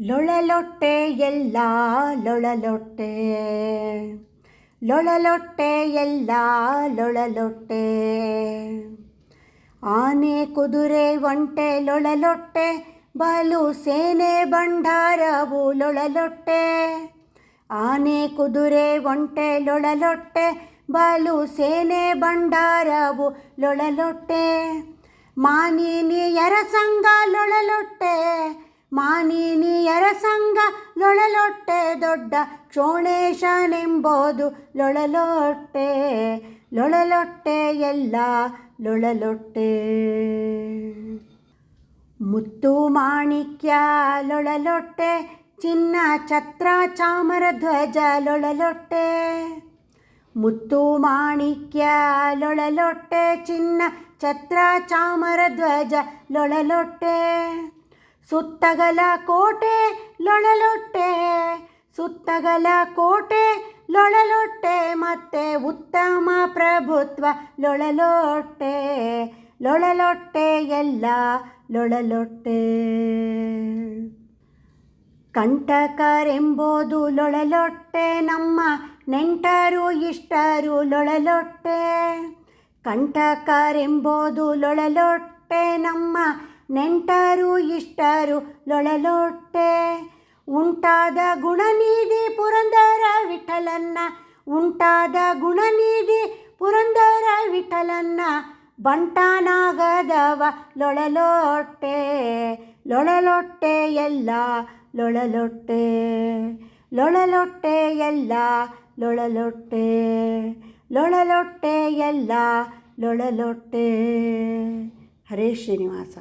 ಲೊಳಲೊಟ್ಟೆ ಎಲ್ಲ ಲೊಳಲೊಟ್ಟೆ. ಲೊಳಲೊಟ್ಟೆ ಎಲ್ಲ ಲೊಳಲೊಟ್ಟೆ. ಆನೆ ಕುದುರೆ ಒಂಟೆ ಲೊಳಲೊಟ್ಟೆ, ಬಲು ಸೇನೆ ಭಂಡಾರವು ಲೊಳಲೊಟ್ಟೆ. ಆನೆ ಕುದುರೆ ಒಂಟೆ ಲೊಳಲೊಟ್ಟೆ, ಬಲು ಸೇನೆ ಭಂಡಾರವು ಲೊಳಲೊಟ್ಟೆ. ಮಾನಿನಿಯರ ಸಂಘ ಲೊಳಲೊಟ್ಟೆ ಸಂಘ ಲೊಳಲೊಟ್ಟೆ ದೊಡ್ಡ ಕ್ಷೋಣೇಶನೆಂಬೋದು ಲೊಳಲೊಟ್ಟೆ ಲೊಳಲೊಟ್ಟೆ ಎಲ್ಲ ಲೊಳಲೊಟ್ಟೆ. ಮುತ್ತು ಮಾಣಿಕ್ಯ ಲೊಳಲೊಟ್ಟೆ, ಚಿನ್ನ ಛತ್ರ ಚಾಮರ ಧ್ವಜ ಲೊಳಲೊಟ್ಟೆ. ಮುತ್ತು ಮಾಣಿಕ್ಯ ಲೊಳಲೊಟ್ಟೆ, ಚಿನ್ನ ಛತ್ರ ಚಾಮರ ಧ್ವಜ ಲೊಳಲೊಟ್ಟೆ. ಸುತ್ತಗಲ ಕೋಟೆ ಲೊಳಲೊಟ್ಟೆ, ಸುತ್ತಗಲ ಕೋಟೆ ಲೊಳಲೊಟ್ಟೆ, ಮತ್ತೆ ಉತ್ತಮ ಪ್ರಭುತ್ವ ಲೊಳಲೊಟ್ಟೆ ಲೊಳಲೊಟ್ಟೆ ಎಲ್ಲ ಲೊಳಲೊಟ್ಟೆ. ಕಂಟಕರೆಂಬುದು ಲೊಳಲೊಟ್ಟೆ, ನಮ್ಮ ನೆಂಟರು ಇಷ್ಟರು ಲೊಳಲೊಟ್ಟೆ. ಕಂಟಕರೆಂಬುದು ಲೊಳಲೊಟ್ಟೆ, ನಮ್ಮ ನೆಂಟರು ಇಷ್ಟರು ಲೊಳಲೊಟ್ಟೆ. ಉಂಟಾದ ಗುಣನಿಧಿ ಪುರಂದರ ವಿಠಲನ್ನ. ಉಂಟಾದ ಗುಣನಿಧಿ ಪುರಂದರ ವಿಠಲನ್ನ. ಬಂಟಾನಾಗದವ ಲೊಳಲೊಟ್ಟೆ. ಲೊಳಲೊಟ್ಟೆ ಎಲ್ಲ ಲೊಳಲೊಟ್ಟೆ. ಲೊಳಲೊಟ್ಟೆ ಎಲ್ಲ ಲೊಳಲೊಟ್ಟೆ. ಲೊಳಲೊಟ್ಟೆ ಎಲ್ಲ ಲೊಳಲೊಟ್ಟೆ. ಹರೇ ಶ್ರೀನಿವಾಸ.